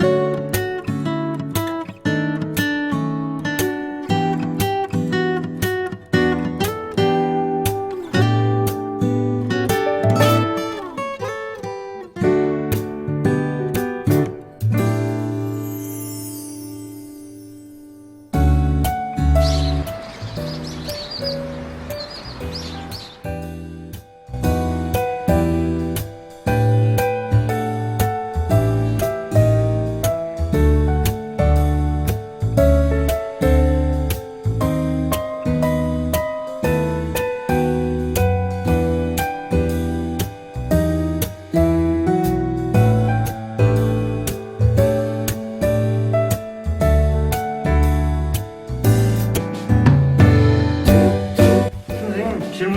선생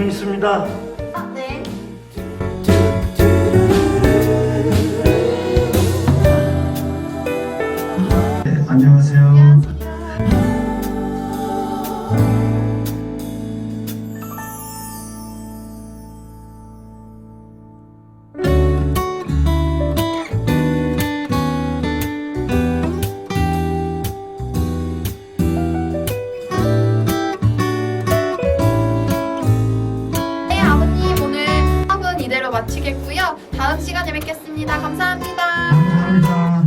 있습니다. 마치겠고요. 다음 시간에 뵙겠습니다. 감사합니다. 감사합니다.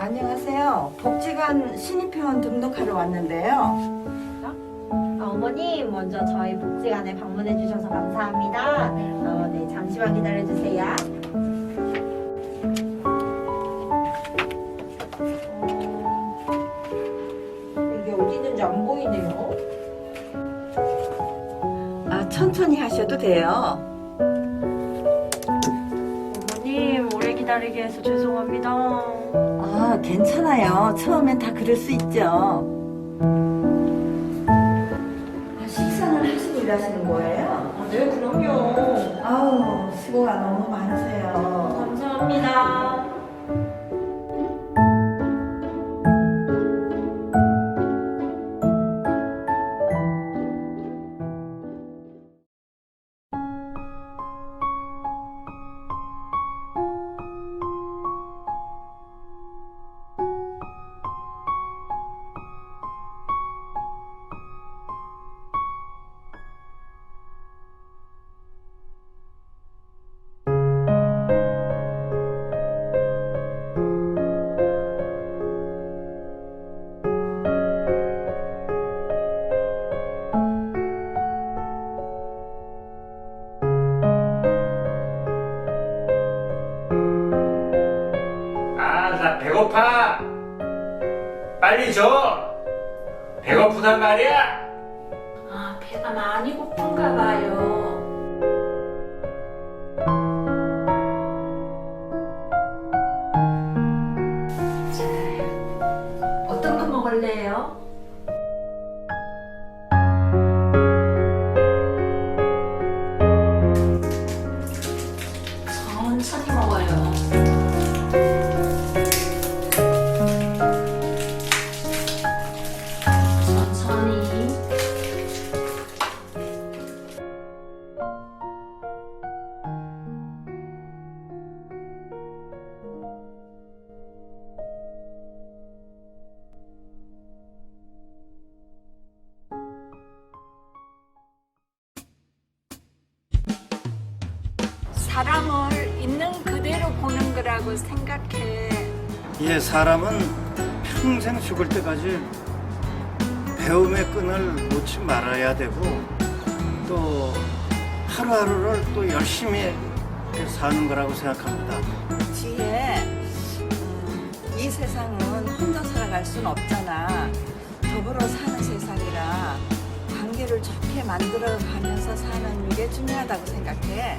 안녕하세요. 복지관 신입회원 등록하러 왔는데요. 아, 어머님 먼저 저희 복지관에 방문해 주셔서 감사합니다. 어, 네 잠시만 기다려 주세요. 이게 어디 있는지 안 보이네요. 아, 천천히 하셔도 돼요. 어머님 오래 기다리게 해서 죄송합니다. 아, 괜찮아요. 처음엔 다 그럴 수 있죠. 일하시는 거예요? 아, 네 그럼요. 아우, 수고가 너무 많으세요. 감사합니다. 아, 나 배고파. 빨리 줘. 배고프단 말이야. 아 배가 많이 고픈가 봐요. 사람을 있는 그대로 보는 거라고 생각해. 예, 사람은 평생 죽을 때까지 배움의 끈을 놓지 말아야 되고 또 하루하루를 또 열심히 사는 거라고 생각합니다. 지혜, 음, 이 세상은 혼자 살아갈 순 없잖아. 더불어 사는 세상이라 관계를 좋게 만들어 가면서 사는 게 중요하다고 생각해.